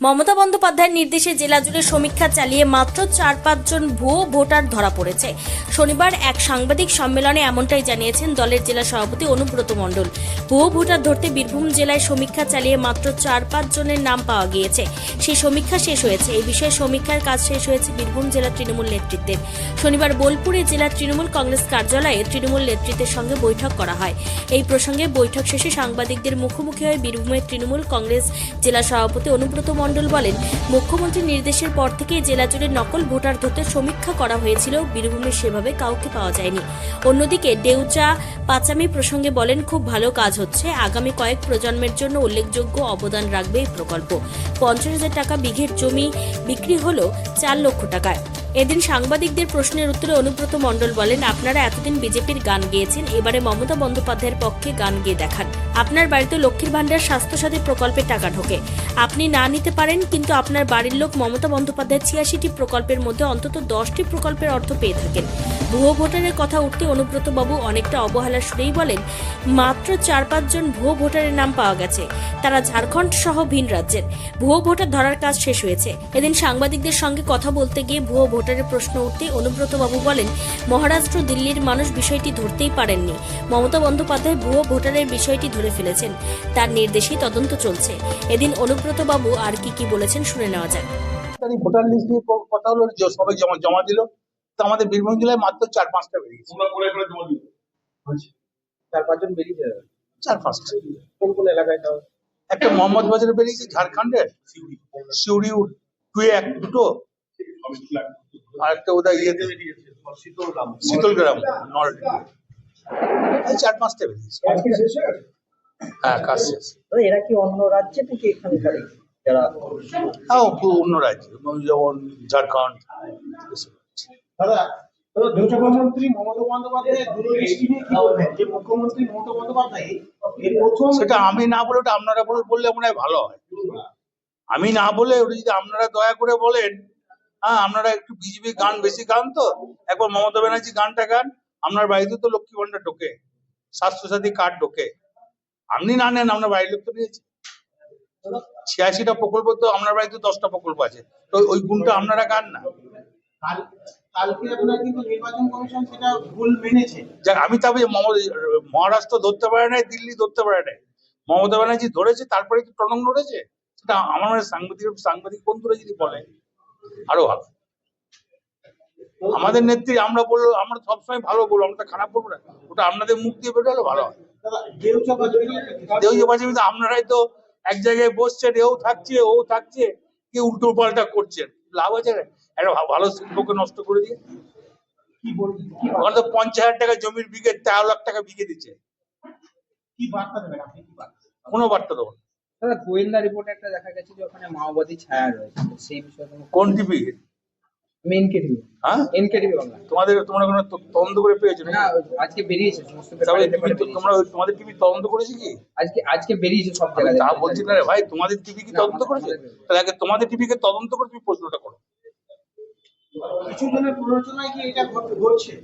মমতা বন্দ্যোপাধ্যায়ের নির্দেশে জেলা জুড়ে সমীক্ষা চালিয়ে মাত্র চার পাঁচজন ভুয়ো ভোটার ধরা পড়েছে। শনিবার এক সাংবাদিক সম্মেলনে এমনটাই জানিয়েছেন দলের জেলা সভাপতি অনুব্রত মণ্ডল। ভুয়ো ভোটার ধরতে বীরভূম জেলায় সমীক্ষা চালিয়ে মাত্র চার পাঁচ জনের নাম পাওয়া গিয়েছে। সেই সমীক্ষা শেষ হয়েছে। এই বিষয়ে সমীক্ষার কাজ শেষ হয়েছে বীরভূম জেলা তৃণমূল নেতৃত্বের। শনিবার বোলপুরে জেলা তৃণমূল কংগ্রেস কার্যালয়ে তৃণমূল নেতৃত্বের সঙ্গে বৈঠক করা হয়। এই প্রসঙ্গে বৈঠক শেষে সাংবাদিকদের মুখোমুখি হয়ে বীরভূমের তৃণমূল কংগ্রেস জেলা সভাপতি অনুব্রত মণ্ডল বলেন, মুখ্যমন্ত্রীর নির্দেশের পর থেকে জেলা জুড়ে নকল ভোটার ধরতে সমীক্ষা করা হয়েছিল, বীরভূমে সেভাবে কাউকে পাওয়া যায়নি। অন্যদিকে ডেউচা পাচামি প্রসঙ্গে বলেন, খুব ভালো কাজ হচ্ছে, আগামী কয়েক প্রজন্মের জন্য উল্লেখযোগ্য অবদান রাখবে এই প্রকল্প। পঞ্চাশ হাজার টাকা বিঘের জমি বিক্রি হল চার লক্ষ টাকায়। এদিন সাংবাদিকদের প্রশ্নের উত্তরে অনুব্রত মণ্ডল বলেন, আপনারা এতদিন বিজেপির গান গেয়েছেন, এবারে মমতা বন্দ্যোপাধ্যায়ের পক্ষে গান গেয়ে দেখান। আপনার বাড়িতে লক্ষ্মীর ভাণ্ডার স্বাস্থ্যসাথী প্রকল্পের টাকা ঢোকে। আপনি না নিতে পারেন, কিন্তু আপনার বাড়ির লোক মমতা বন্দ্যোপাধ্যায় ছিয়াশিটি প্রকল্পের মধ্যে অন্তত দশটি প্রকল্পের অর্থ পেয়ে থাকেন। ভুয়ো ভোটারের কথা উঠতে অনুব্রত বাবু অনেকটা অবহেলা সুরেই বলেন, মাত্র চার পাঁচজন ভুয়ো ভোটারের নাম পাওয়া গেছে। তারা ঝাড়খণ্ড সহ ভিন রাজ্যের। ভুয়ো ভোটার ধরার কাজ শেষ হয়েছে। এদিন সাংবাদিকদের সঙ্গে কথা বলতে গিয়ে ভুয়ো ভোটারের প্রশ্ন উঠতে অনুব্রত বাবু বলেন মহারাষ্ট্র দিল্লির মানুষ বিষয়টি ধরতেই পারেননি। মমতা বন্দ্যোপাধ্যায় ভুয়ো ভোটারের বিষয়টি ধরে ফেলেছেন। তার নির্দেশেই তদন্ত চলছে। এদিন অনুব্রত বাবু আর কি কি বলেছেন শুনে নেওয়া যাক। ভোটার লিস্ট নিয়ে কথা হলো যে সবাই জমা জমা দিল। তো আমাদের বীরভূম জেলায় মাত্র চার পাঁচটা বেরিয়েছে তোমরা করে করে জমা দিও চার পাঁচজন বেরিয়েছে চার পাঁচটা। কোন কোন এলাকায় তাও? একটা মোহাম্মদ বাজারে বেরিয়েছে ঝাড়খণ্ডের? সিউড়ি। টুয়ে এক দুটো। আর একটা ইয়েতে শীতলগ্রাম। এই চার পাঁচটা বেরিয়েছে। হ্যাঁ কাজ শেষ। এরা কি অন্য রাজ্যে থেকে এখানকার যারা? হ্যাঁ অন্য রাজ্য যেমন ঝাড়খণ্ড দাদা মমতা বন্দ্যোপাধ্যায় দূরদৃষ্টি নিয়ে কি বলবেন? যে মুখ্যমন্ত্রী মমতা বন্দ্যোপাধ্যায় সেটা আমি না বলে ওটা আপনারা বলে বললে মনে হয় ভালো হয়। আমি না বলে ওটা যদি আপনারা দয়া করে বলেন হ্যাঁ আপনারা একটু বিজেপি গান বেশি গান তো। একবার মমতা ব্যানার্জি গানটা গান। আপনার বাড়িতে তো লক্ষ্মী ভান্ডার ঢোকে স্বাস্থ্যসাথী কার্ড ঢোকে। আপনি না নেন আপনার বাড়ির লোক তো নিয়েছে। ছিয়াশিটা প্রকল্প তো আপনার বাড়িতে দশটা প্রকল্প আছে। তো ওই গুণটা আপনারা গান না। আমি তবে মহারাষ্ট্র ধরতে পারে নাই দিল্লি ধরতে পারে নাই। মমতা ব্যানার্জি ধরেছে তারপরে কি টনং লড়েছে সেটা আমার সাংবাদিক সাংবাদিক বন্ধুরা যদি বলে। আরও ভালো। আমাদের নেত্রী, আমরা বলল, আমরা সবসময় ভালো বলব, আমরা খারাপ বলব না। ওটা আপনাদের মুখ দিয়ে বেরোলে ভালো হয়। আপনারাই তো এক জায়গায় বসছেন, এও থাকছে, ও থাকছে, কি উল্টো পাল্টা করছেন। লাভ আছে একটা ভালো শিল্পকে নষ্ট করে দিয়ে। ওখানে তো পঞ্চাশ হাজার টাকা জমির বিঘে তেরো লাখ টাকা বিঘে দিচ্ছে। কোনো বার্তা দেবো। দাদা গোয়েন্দা রিপোর্টে একটা দেখা গেছে যে ওখানে মাওবাদী ছায়া রয়েছে। সেই বিষয়ে কোনো কোন টিভি আমি এনকে টিভি হ্যাঁ? NK TV Bangla. তোমাদের তোমরা কোনো তদন্ত করে পেয়েছ না আজকে বেরিয়েছে সমস্ত তোমরা তোমাদের টিভি তদন্ত করেছে কি? আজকে আজকে বেরিয়েছে সব জায়গায়। তা বলছি না রে ভাই তোমাদের টিভি কি তদন্ত করেছে? তাহলে আগে তোমাদের টিভিকে তদন্ত করে তুমি প্রশ্নটা করো। কিছু জনের প্ররোচনায় কি এটা ঘট- ঘটছে?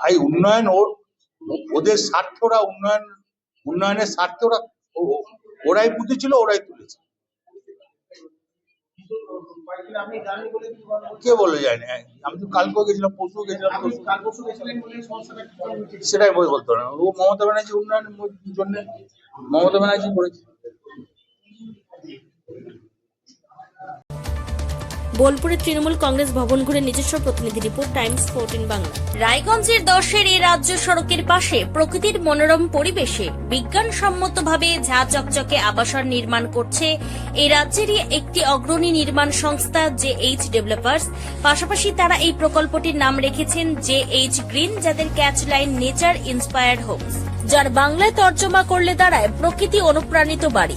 ভাই উন্নয়ন ওর ও- ওদের স্বার্থরা উন্নয়ন উন্নয়নের স্বার্থে ওরা ও- ও- ওরাই বুঝেছিল ওরাই তুলেছে। কি বলে যায় না। আমি তো কালকেও গেছিলাম পরশু গেছিলাম? সেটাই বলতো না। ও মমতা ব্যানার্জি উন্নয়নের জন্য মমতা ব্যানার্জি করেছে। বোলপুরের তৃণমূল কংগ্রেস ভবন ঘুরে নিজস্ব প্রতিনিধি রিপোর্ট, টাইমস ফোরটিন বাংলা। রায়গঞ্জের দশের এই রাজ্য সড়কের পাশে প্রকৃতির মনোরম পরিবেশে বিজ্ঞানসম্মতভাবে ঝা চকচকে আবাসন নির্মাণ করছে এই রাজ্যেরই একটি অগ্রণী নির্মাণ সংস্থা, জে এইচ ডেভেলপার্স। পাশাপাশি তারা এই প্রকল্পটির নাম রেখেছেন জে এইচ গ্রিন, যাদের catch line nature inspired homes. যার বাংলায় তর্জমা করলে দাঁড়ায় প্রকৃতি অনুপ্রাণিত বাড়ি।